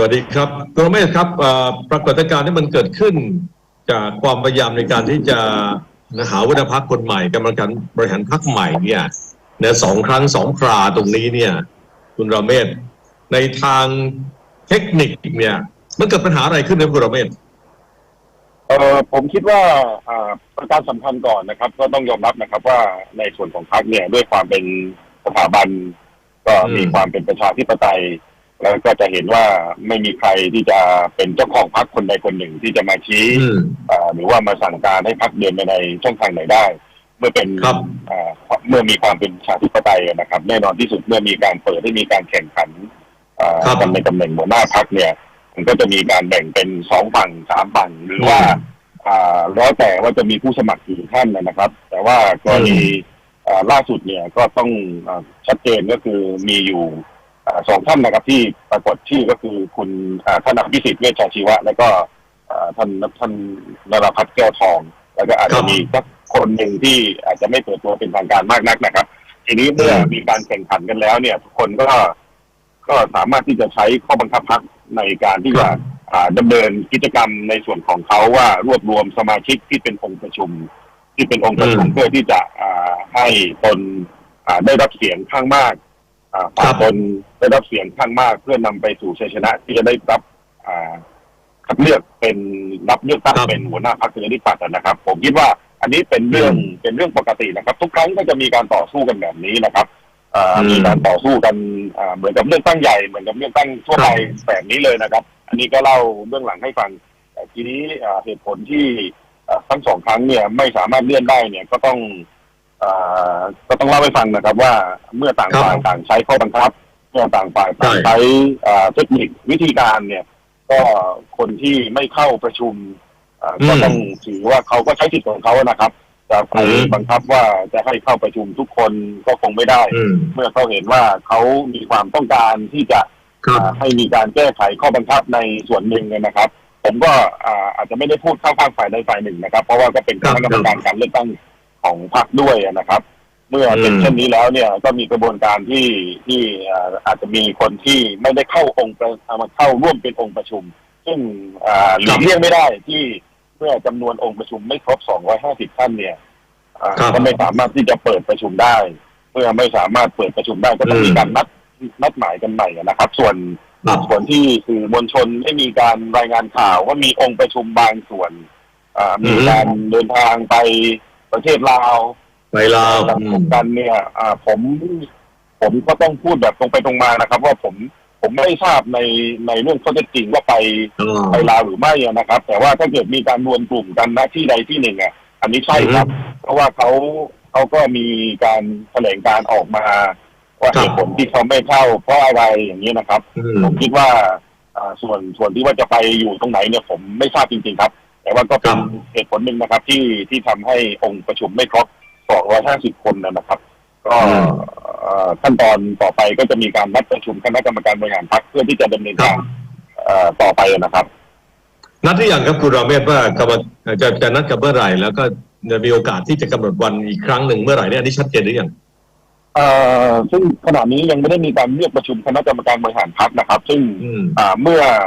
สวัสดีครับคุณรเมศครับปรากฏการณ์ที่มันเกิดขึ้น จากความพยายามในการที่จะหาวุฒิพักคนใหม่กรรมการบริหารพักใหม่เนี่ยเนี่ยสองครั้งสองคราตรงนี้เนี่ย คุณรเมศในทางเทคนิคเนี่ย มันเกิดปัญหาอะไรขึ้นนะคุณรเมศเออผมคิดว่าอ่าประการสำคัญก่อนนะครับ ก็ต้องยอมรับนะครับว่าในส่วนของพรรคเนี่ยด้วยความเป็นสถาบัน ก็มีความเป็นประชาธิปไตย แล้วก็จะเห็นว่าไม่มีใครที่จะเป็นเจ้าของพรรคคนใดคนหนึ่งที่จะมาชี้อืมอ่าหรือว่ามาสั่งการให้พรรคเดินไปในช่องทางไหนได้ เมื่อเป็นครับอ่าเมื่อมีความเป็นประชาธิปไตยนะครับ แน่นอนที่สุดเมื่อมีการเปิดให้มีการแข่งขันอ่าครับกันในตำแหน่งหัวหน้าพรรคเนี่ย มันก็จะมีการแบ่งเป็นสองฝั่งสามฝั่งหรือว่าอ่าแล้วแต่ว่าจะมีผู้สมัครกี่ท่านนะครับ แต่ว่ากรณีอ่าล่าสุดเนี่ยก็ต้องอาชัดเจนก็คือมีอยู่อ่า สองท่านนะครับที่ปรากฏชื่อก็คือคุณอ่าท่านอภิสิทธิ์เวชชาชีวะ แล้วก็อ่าท่านท่านนรพัฒน์แก้วทอง แล้วก็อาจครัจะบมีสักคนหนึ่งที่อาจจะไม่เปิดตัวเป็นทางการมากนักนะครับ ทีนี้เมื่ออืมมีการแข่งขันกันแล้ว เนี่ยทุกคนก็ก็สามารถที่จะใช้ข้อบังคับพรรคในการที่จะอ่าดำเนินกิจกรรมในส่วนของเขาว่ารวบรวมสมาชิกที่เป็นองค์ประชุม ที่เป็นองค์ประชุมอืมเพื่อที่จะอ่าให้ตนอ่าได้รับเสียงข้างมากอ่า ฝ่าครัยบตนได้รับเสียงข้างมาก เพื่อนำไปสู่ชัยชนะที่จะได้รับอ่าคัดเลือกเป็นรับเลือกตั้งครับเป็นหัวหน้าพรรคประชาธิปัตย์นะครับ ผมคิดว่าอันนี้เป็นเรื่องอืมเป็นเรื่องปกตินะครับ ทุกครั้งก็จะมีการต่อสู้กันแบบนี้นะครับอ่าอืมมีการต่อสู้กันอ่าเหมือนกับเลือกตั้งใหญ่เหมือนกับเลือกตั้งทั่วไปแบบนี้เลยนะครับ อันนี้ก็เล่าเบื้องหลังให้ฟังแต่ทีนี้อ่าเหตุผลที่อ่าทั้งสองครั้งเนี่ยไม่สามารถเลื่อนได้เนี่ยก็ต้องอ่า ก็ต้องเล่าให้ฟังนะครับ ว่าเมื่อต่างครับฝ่ายต่างใช้ข้อบังคับเมื่อต่างฝ่ายต่างใช่ใช้อ่าเทคนิควิธีการเนี่ย ก็คนที่ไม่เข้าประชุมอ่าก็ต้องถือว่าเขาก็ใช้สิทธิ์ของเขานะครับจะไปอืมบังคับว่าจะให้เข้าประชุมทุกคนก็คงไม่ได้อืมเมื่อเขาเห็นว่าเขามีความต้องการที่จะครับอ่าให้มีการแก้ไขข้อบังคับในส่วนหนึ่งเนี่ยนะครับ ผมก็อ่าอาจจะไม่ได้พูดเข้าข้างฝ่ายใดฝ่ายหนึ่งนะครับ เพราะว่าก็เป็นคณะกรรมการการเลือกตั้ง ของพรรคด้วยนะครับ เมื่อเป็นอืมเช่นนี้แล้วเนี่ยก็มีกระบวนการที่ที่อ่าอาจจะมีคนที่ไม่ได้เข้าองค์ประอ่ามาเข้าร่วมเป็นองค์ประชุม ซึ่งอ่าหลีกเลี่ยงไม่ได้ที่เมื่อจำนวนองค์ประชุมไม่ครบ 250 ท่านเนี่ยอ่าครับก็ไม่สามารถที่จะเปิดประชุมได้ เมื่อไม่สามารถเปิดประชุมได้ก็ต้องมีการนัดนัดหมายกันใหม่นะครับ ส่วนครับส่วนที่สื่อมวลชนได้มีการรายงานข่าวว่ามีองค์ประชุมบางส่วนอ่ามีอืมการเดินทางไป ประเทศลาวไปลาวสังอืคมมกันเนี่ย อ่า ผม ผมก็ต้องพูดแบบตรงไปตรงมานะครับ ว่าผมผมไม่ทราบในในเรื่องข้อเท็จจริงว่าไปอ๋อไปลาวหรือไม่อะนะครับ แต่ว่าถ้าเกิดมีการรวมกลุ่มกันณที่ใดที่หนึ่งอะ อันนี้ใช่ครับ เพราะว่าเขาเขาก็มีการแถลงการออกมาว่าครับเหตุผลที่เขาไม่เข้าเพราะอะไรอย่างนี้นะครับอืมผมคิดว่าอ่าส่วนส่วนที่ว่าจะไปอยู่ตรงไหนเนี่ยผมไม่ทราบจริงๆครับ แต่ว่าก็เป็นครับเหตุผลหนึ่งนะครับ ที่ที่ทำให้องค์ประชุมไม่ครบ250 คนนะครับ ก็อืมเอ่อขั้นตอนต่อไปก็จะมีการนัดประชุมคณะกรรมการบริหารพรรคเพื่อที่จะดำเนินการเอ่อต่อไปนะครับ นัดที่อย่างครับคุณราเมศว่ากำลังจะจะนัดกับเมื่อไหร่ แล้วก็จะมีโอกาสที่จะกำหนดวันอีกครั้งหนึ่งเมื่อไหร่เนี่ยอันนี้ชัดเจนหรือยังเอ่อซึ่งขณะนี้ยังไม่ได้มีการเรียกประชุมคณะกรรมการบริหารพรรคนะครับ ซึ่งอืมอ่าเมื่ออ่า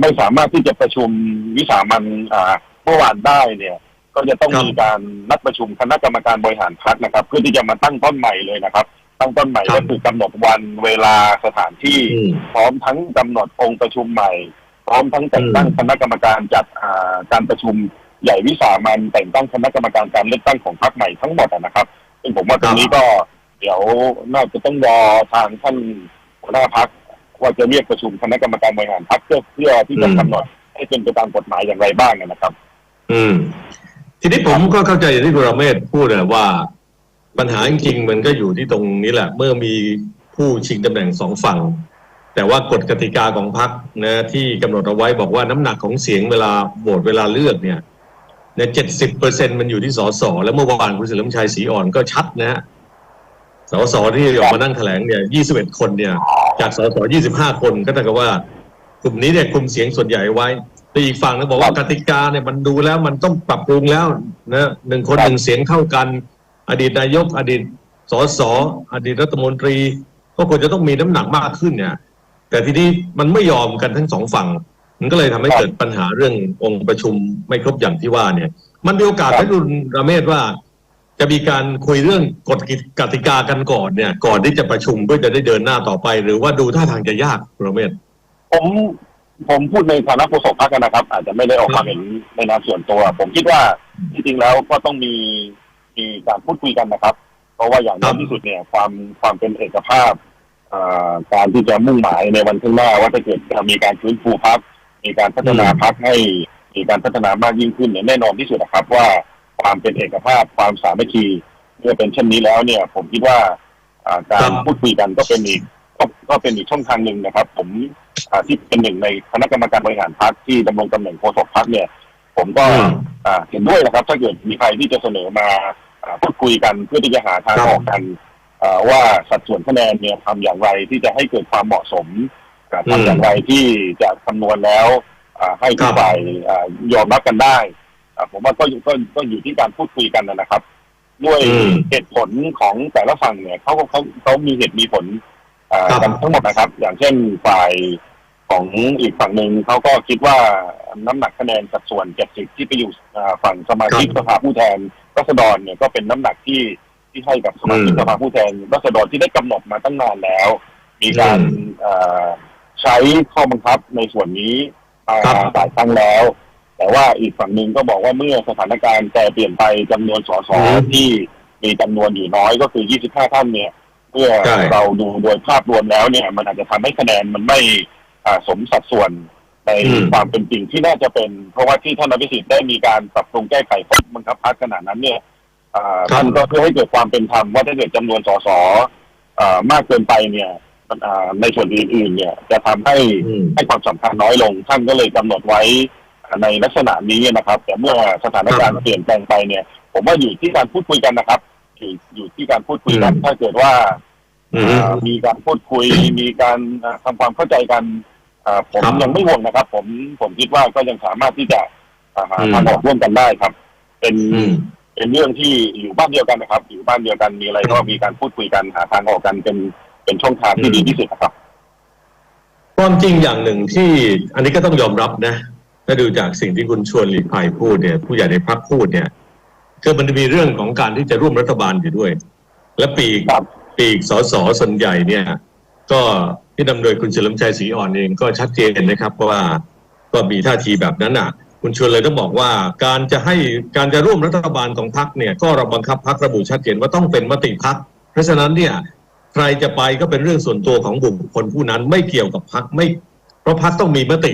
ไม่สามารถที่จะประชุมวิสามันอ่าเมื่อวานได้เนี่ย ก็จะต้องครับมีการนัดประชุมคณะกรรมการบริหารพรรคนะครับ เพื่อที่จะมาตั้งต้นใหม่เลยนะครับ ตั้งต้นใหม่ครัก็บคือกำหนดวันเวลาสถานที่อืมพร้อมทั้งกำหนดองค์ประชุมใหม่ พร้อมทั้งแต่งตั้งอืมคณะกรรมการจัดอ่าการประชุมใหญ่วิสามันแต่งตั้งคณะกรรมการการเลือกตั้งของพรรคใหม่ทั้งหมดอะนะครับซึ่งผมว่าตรงนี้ก็เดี๋ยวน่าจะต้องรอทางท่านหัวหน้าพรรค ว่าจะเรียกประชุมคณะกรรมการบริหารพรรคเพื่อเพื่อที่จะอืมกำหนดให้เป็นไปตามกฎหมายอย่างไรบ้างนะครับ อืม ทีนี้ผมก็เข้าใจอย่างที่คุณราเมศพูดนะว่า ปัญหาจริงๆมันก็อยู่ที่ตรงนี้แหละ เมื่อมีผู้ชิงตำแหน่งสองฝั่ง แต่ว่ากฎกติกาของพรรคนะที่กำหนดเอาไว้บอกว่าน้ำหนักของเสียงเวลาโหวตเวลาเลือกเนี่ยเนี่ยเจ็ดสิบเปอร์เซ็นมันอยู่ที่สสแล้วเมื่อวานคุณเฉลิมชัยศรีอ่อนก็ชัดนะฮะ สสที่ออกมานั่งแถลงเนี่ยยี่สิบเอ็ดคนเนี่ย จากสสยี่สิบห้าคนก็เท่ากับว่ากลุ่มนี้เนี่ยกลุ่มเสียงส่วนใหญ่ไว้แต่อีกฝั่งนึงบอกว่ากติกาเนี่ยมันดูแล้วมันต้องปรับปรุงแล้วนะหนึ่งคนหนึ่งเสียงเท่ากัน อดีตนายก อดีตสสอดีตรัฐมนตรี ก็ควรจะต้องมีน้ำหนักมากขึ้นเนี่ย แต่ทีนี้มันไม่ยอมกันทั้งสองฝั่ง มันก็เลยทำให้เกิดปัญหาเรื่ององค์ประชุมไม่ครบอย่างที่ว่าเนี่ย มันมีโอกาสให้คุณระเมศว่า จะมีการคุยเรื่องกฎกติกากันก่อนเนี่ย ก่อนที่จะประชุมเพื่อจะได้เดินหน้าต่อไป หรือว่าดูท่าทางจะยากคุณระเมศผมผมพูดในฐานะโฆษกพรรคนะครับ อาจจะไม่ได้ออกความเห็นในนามส่วนตัว ผมคิดว่าจริงๆแล้วก็ต้องมีมีการพูดคุยกันนะครับ เพราะว่าอย่างน้อยที่สุดเนี่ย ความความเป็นเอกภาพอ่าการที่จะมุ่งหมายในวันข้างหน้าว่าถ้าเกิดจะมีการฟื้นฟูพักมีการพัฒนาพักให้มีการพัฒนามากยิ่งขึ้นเนี่ยแน่นอนที่สุดนะครับว่า ความเป็นเอกภาพความสามัคคีเมื่อเป็นเช่นนี้แล้วเนี่ย ผมคิดว่าอ่าการครับพูดคุยกันก็เป็นอีกก็ก็เป็นอีกช่องทางหนึ่งนะครับ ผมอ่าที่เป็นหนึ่งในคณะกรรมการบริหารพรรคที่ดำรงตำแหน่งโฆษกพรรคเนี่ย ผมก็อืมอ่าเห็นด้วยนะครับ ถ้าเกิดมีใครที่จะเสนอมาอ่าพูดคุยกันเพื่อที่จะหาทางครับออกกันอ่าว่าสัดส่วนคะแนนเนี่ยทำอย่างไรที่จะให้เกิดความเหมาะสมอ่าอืมทำอย่างไรที่จะคำนวณแล้วอ่าให้ทุครักบฝ่ายอ่ายอมรับกันได้อ่า ผมว่าก็อยู่ก็ก็อยู่ที่การพูดคุยกันนะครับ ด้วยอืมเหตุผลของแต่ละฝั่งเนี่ยเขาเขาเขามีเหตุมีผลอ่าครับกันทั้งหมดนะครับ อย่างเช่นฝ่ายของอีกฝั่งหนึ่งเขาก็คิดว่าน้ำหนักคะแนนสัดส่วน70ที่ไปอยู่อ่าฝั่งสมาชิกครัสบภาผู้แทนรัษฎรเนี่ยก็เป็นน้ำหนักที่ที่ให้กับสมาชิกอืมสภาผู้แทนรัษฎรที่ได้กำหนดมาตั้งนานแล้ว มีการอืมอ่าใช้ข้อบังคับในส่วนนี้มาครับหลายครั้งแล้ว แต่ว่าอีกฝั่งหนึ่งก็บอกว่าเมื่อสถานการณ์แปรเปลี่ยนไปจำนวนสสอืมที่มีจำนวนอยู่น้อยก็คือ 25 ท่านเนี่ยเมื่อใช่เราดูโดยภาพรวมแล้วเนี่ย มันอาจจะทำให้คะแนนมันไม่อ่าสมสัดส่วนในอืมความเป็นจริงที่น่าจะเป็น เพราะว่าที่ท่านอภิสิทธิ์ได้มีการปรับปรุงแก้ไขข้อบังคับพักขนาดนั้นเนี่ยอ่าครับท่านก็เพื่อให้เกิดความเป็นธรรมว่าถ้าเกิดจำนวนสสอ่ามากเกินไปเนี่ยมันอ่าในส่วนอื่นๆเนี่ย จะทำให้อืมให้ความสำคัญน้อยลงท่านก็เลยกำหนดไว้ ในลักษณะนี้นะครับ แต่เมื่อสถานการณ์เปลี่ยนแปลงไปเนี่ย ผมว่าอยู่ที่การพูดคุยกันนะครับ อยู่อยู่ที่การพูดคุยกันอืมถ้าเกิดว่าอืมอ่ามีการพูดคุย มีการอ่าทำความเข้าใจกันอ่าผมครับยังไม่ห่วงนะครับ ผมผมคิดว่าก็ยังสามารถที่จะอ่าหาอืมทางออกร่วมกันได้ครับ เป็นอืมเป็นเรื่องที่อยู่บ้านเดียวกันนะครับ อยู่บ้านเดียวกันมีอะไรก็มีการพูดคุยกันหาทางออกกันเป็นเป็นช่องทางที่อืมดีที่สุดนะครับความจริงอย่างหนึ่งที่อันนี้ก็ต้องยอมรับนะ ถ้าดูจากสิ่งที่คุณชวนหลีกภัยพูดเนี่ยผู้ใหญ่ในพรรคพูดเนี่ยคือมันมีเรื่องของการที่จะร่วมรัฐบาลอยู่ด้วย และปีกครับปีกสสส่วนใหญ่เนี่ย ก็ที่นำโดยคุณเฉลิมชัยศรีอ่อนเองก็ชัดเจนนะครับว่าก็มีท่าทีแบบนั้นอะ คุณชวนเลยต้องบอกว่าการจะให้การจะร่วมรัฐบาลของพรรคเนี่ย ก็ระบังคับพรรคระบุชัดเจนว่าต้องเป็นมติพรรคเพราะฉะนั้นเนี่ยใครจะไปก็เป็นเรื่องส่วนตัวของบุคคลผู้นั้นไม่เกี่ยวกับพรรคไม่ เพราะพรรคต้องมีมติ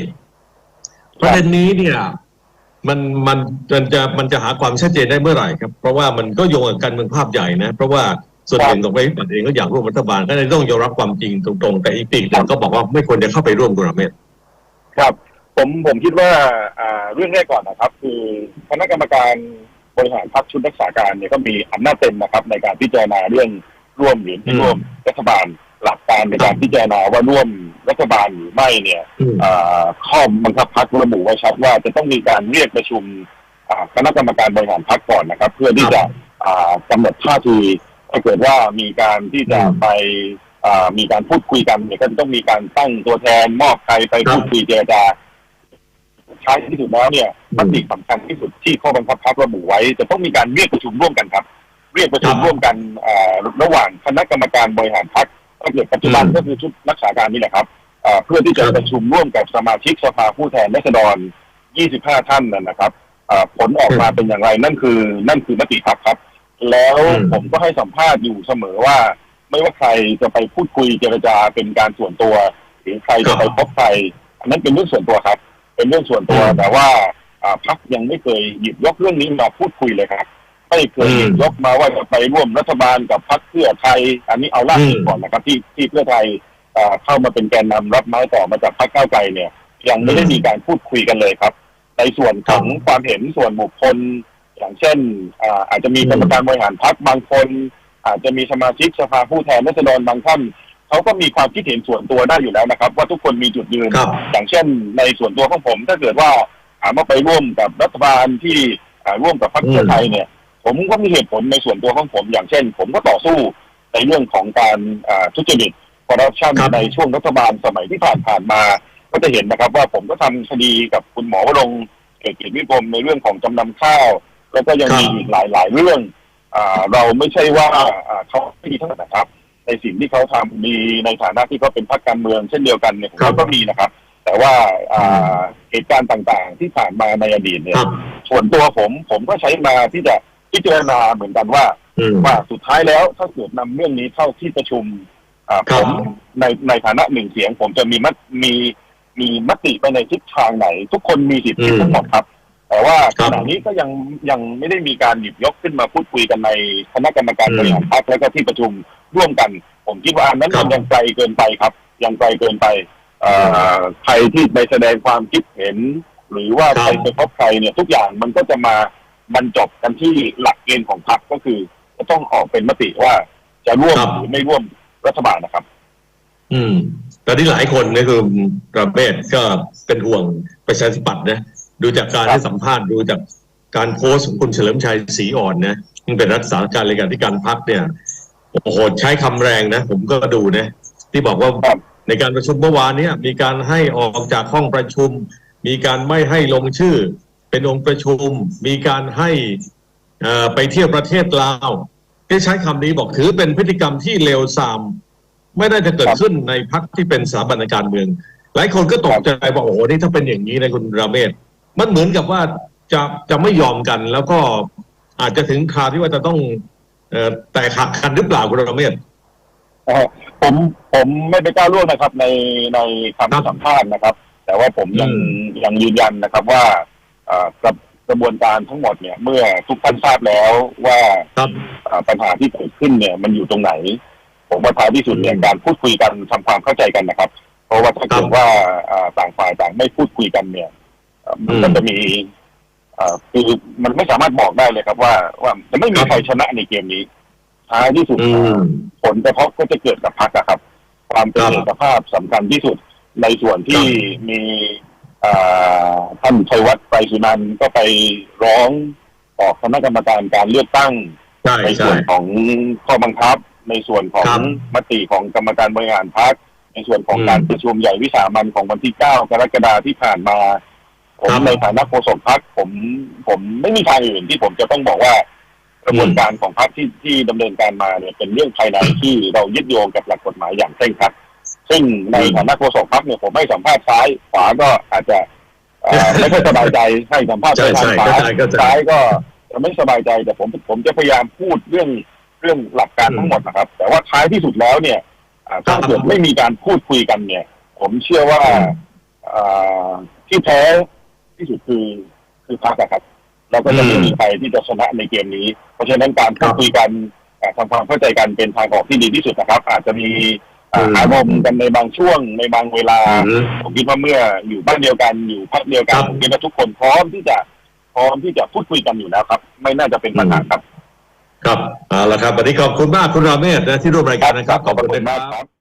ประเด็นนี้เนี่ยมันมันมันจะมันจะหาความชัดเจนได้เมื่อไหร่ครับ เพราะว่ามันก็โยงกับการเมืองภาพใหญ่นะ เพราะว่าส่วนหนึ่งของประชาธิปัตย์เองก็อยากร่วมรัฐบาลก็เลยต้องยอมรับความจริงตรงๆ แต่อีกปีกหนึ่งก็บอกว่าไม่ควรจะเข้าไปร่วมกุลเมศครับผมผมคิดว่าอ่าเรื่องแรกก่อนนะครับ คือคณะกรรมการบริหารพรรคชุดรักษาการเนี่ยก็มีอำนาจเต็มนะครับ ในการพิจารณาเรื่องร่วมหรือไม่ร่วมรัฐบาล หลักการในการพิจารณาว่าร่วมรัฐบาลหรือไม่เนี่ยอืมอ่าข้อบังคับพรรคระบุไว้ชัดว่าจะต้องมีการเรียกประชุมอ่าคณะกรรมการบริหารพรรคก่อนนะครับ เพื่อที่จะอ่ากำหนดท่าทีถ้าเกิดว่ามีการที่จะอืมไปอ่ามีการพูดคุยกันเนี่ยก็จะต้องมีการตั้งตัวแทนมอบใครไปครับพูดคุยเจรจาท้ายที่สุดแล้วเนี่ยอืมมติสำคัญที่สุดที่ข้อบังคับพรรคระบุไว้ จะต้องมีการเรียกประชุมร่วมกันครับ เรียกประชุมครับร่วมกันอ่าระหว่างคณะกรรมการบริหารพรรค ถ้าเกิดปัจจุบันอืมก็คือชุดรักษาการนี่แหละครับอ่าเพื่อที่จะครับประชุมร่วมกับสมาชิกสภาผู้แทนราษฎร 25 ท่านนะนะครับอ่าผลออกมาเป็นอย่างไรนั่นคือ นั่นคือมติพรรคครับ แล้วอืมผมก็ให้สัมภาษณ์อยู่เสมอว่า ไม่ว่าใครจะไปพูดคุยเจรจาเป็นการส่วนตัว หรือใครจะไปพบใครอันนั้นเป็นเรื่องส่วนตัวครับ เป็นเรื่องส่วนตัวอืมแต่ว่าอ่าพรรคยังไม่เคยหยิบยกเรื่องนี้มาพูดคุยเลยครับ ไม่เคยหยิบอืมยกมาว่าจะไปร่วมรัฐบาลกับพรรคเพื่อไทย อันนี้เอาล่าสุดอืมก่อนนะครับที่ที่เพื่อไทยอ่าเข้ามาเป็นแกนนำรับไม้ต่อมาจากพรรคก้าวไกลเนี่ย ยังไม่ได้อืมมีการพูดคุยกันเลยครับ ในส่วนของความเห็นส่วนบุคคล อย่างเช่นอ่าอาจจะมีอืมกรรมการบริหารพรรคบางคน อาจจะมีสมาชิกสภาผู้แทนราษฎรบางท่านเขาก็มีความคิดเห็นส่วนตัวได้อยู่แล้วนะครับ ว่าทุกคนมีจุดยืนครับอย่างเช่น ในส่วนตัวของผมถ้าเกิดว่าถามว่าไปร่วมกับรัฐบาลที่อ่าร่วมกับพรรคเพื่อไทยเนี่ย ผมก็มีเหตุผลในส่วนตัวของผมอย่างเช่น ผมก็ต่อสู้ในเรื่องของการอ่าทุจริตคอร์รัปชันครับในช่วงรัฐบาลสมัยที่ผ่านผ่านๆมา ก็จะเห็นนะครับว่าผมก็ทำคดีกับคุณหมอวรงค์เกียรติวิกรมในเรื่องของจำนำข้าว แล้วก็ยังมีอีกหลายๆเรื่องอ่าเราไม่ใช่ว่าอ่าเขาไม่ดีเท่าไหร่นะครับ ในสิ่งที่เขาทำมีในฐานะที่เขาเป็นพรรคการเมืองเช่นเดียวกันเนี่ยผมครับว่าก็มีนะครับ แต่ว่าอ่าเหตุการณ์ต่างๆ ที่ผ่านมาในอดีตเนี่ยครับส่วนตัวผมผมก็ใช้มาที่จะ พิจารณาเหมือนกันว่าอืมว่าสุดท้ายแล้วถ้าเกิดนำเรื่องนี้เข้าที่ประชุมอ่าครัผบมในในฐานะหนึ่งเสียง ผมจะมีมติมีมีมติไปในทิศทางไหน ทุกคนมีสิทธิ์คิดทั้งหมดครับ แต่ว่าครัขบณะนี้ก็ยังยังไม่ได้มีการหยิบยกขึ้นมาพูดคุยกันในคณะกรรมการอืมบริหารพรรคแล้วก็ที่ประชุมร่วมกัน ผมคิดว่าอันนั้นครับยังไกลเกินไปครับ ยังไกลเกินไปเอ่อใครที่ไปแสดงความคิดเห็น หรือว่าครับใครไปพบใครเนี่ยทุกอย่างมันก็จะมา บรรจบกันที่หลักเกณฑ์ของพรรคก็คือจะต้องออกเป็นมติว่าจะร่วมครับหรือไม่ร่วมรัฐบาลนะครับ อืมแต่ที่หลายคนเนี่ยคือประเภทก็เป็นห่วงประชาธิปัตย์นะดูจากการครับให้สัมภาษณ์ดูจากการโพสต์ของคุณเฉลิมชัยศรีอ่อนนะซึ่งเป็นรักษาการเลขาธิการพักเนี่ยโอ้โหใช้คำแรงนะ ผมก็ดูนะที่บอกว่าครับในการประชุมเมื่อวานเนี้มีการให้ออกจากห้องประชุม มีการไม่ให้ลงชื่อ เป็นองค์ประชุมมีการให้เอ่อไปเที่ยวประเทศลาวได้ใช้คำนี้บอกถือเป็นพฤติกรรมที่เลวทราม ไม่น่าจะเกิดครับขึ้นในพักที่เป็นสถาบันการเมือง หลายคนก็ตกใจบอกโอ้โหนี่ถ้าเป็นอย่างนี้นะคุณราเมศมันเหมือนกับว่าจะจะไม่ยอมกันแล้วก็อาจจะถึงคราวที่ว่าจะต้องเอ่อแตกหักกันหรือเปล่าคุณราเมศเอ่อผมผมไม่ไปก้าวล่วงนะครับ ในในคำครับสัมภาษณ์นะครับ แต่ว่าผมยังอืมยังยืนยันนะครับว่าเอ่อ กระกระบวนการทั้งหมดเนี่ย เมื่อทุกท่านทราบแล้วว่าครับเอ่อปัญหาที่เกิดขึ้นเนี่ย มันอยู่ตรงไหน ผมว่าท้ายที่สุดเนี่ยอืมการพูดคุยกันทำความเข้าใจกันนะครับ เพราะว่าถ้าเกิดครับว่าเอ่อต่างฝ่ายต่างไม่พูดคุยกันเนี่ยเอ่อมันก็อืมจะมีเอ่อคือมันไม่สามารถบอกได้เลยครับ ว่าว่าจะไม่มีครับใครชนะในเกมนี้ท้ายที่สุดอืมผลกระทบก็จะเกิดกับพรรคอะครับ ความเป็นครับเอกภาพสำคัญที่สุดในส่วนที่มีอ่า ท่านชัยวัฒน์ไตรสุนันท์ก็ไปร้องต่อคณะกรรมการการเลือกตั้งใช่ในส่ใช่วนของข้อบังคับ ในส่วนของครับมติของกรรมการบริหารพรรคในส่วนของอืมการประชุมใหญ่วิสามันของวันที่ 9 กรกฎาคมที่ผ่านมา ผมครับในฐานะโฆษกพรรคผมผมไม่มีทางอื่นที่ผมจะต้องบอกว่ากระบวนการของพรรคที่ที่ดำเนินการมาเนี่ยเป็นเรื่องภายในที่เรายึดโยงกับหลักกฎหมายอย่างเคร่งครัด ซึ่งในอืมฐานะโฆษกพรรคเนี่ยผมให้สัมภาษณ์ซ้ายขวาก็อาจจะเอ่อไม่ค่อยสบายใจให้สัมภาษณ์ใช่ไปทางใช่ซ้าเข้ายใจเข้าใจซ้ายก็จะไม่สบายใจแต่ผมผมจะพยายามพูดเรื่องเรื่องหลักการอืมทั้งหมดนะครับ แต่ว่าท้ายที่สุดแล้วเนี่ยอ่าถ้าครับเกิดไม่มีการพูดคุยกันเนี่ย ผมเชื่อว่าอืมอ่าที่แพ้ที่สุดคือคือพรรคอะครับเราก็จะไม่อืมมีใครที่จะชนะในเกมนี้ เพราะฉะนั้นการพูดคุยกันอ่าทำความเข้าใจกันเป็นทางออกที่ดีที่สุดนะครับ อาจจะมี อ่าอืมอารมณ์กันในบางช่วงในบางเวลาอืมผมคิดว่าเมื่ออยู่บ้านเดียวกันอยู่พักเดียวกัคนรับผมคิดว่าทุกคนพร้อมที่จะพร้อมที่จะพูดคุยกันอยู่แล้วครับ ไม่น่าจะเป็นปัญหาครับ ครับเอาละครับวันนี้ขอบคุณมากคุณราเมศนะที่ร่วมรายการนะครับ ขอบคุณนะคมากรับครับ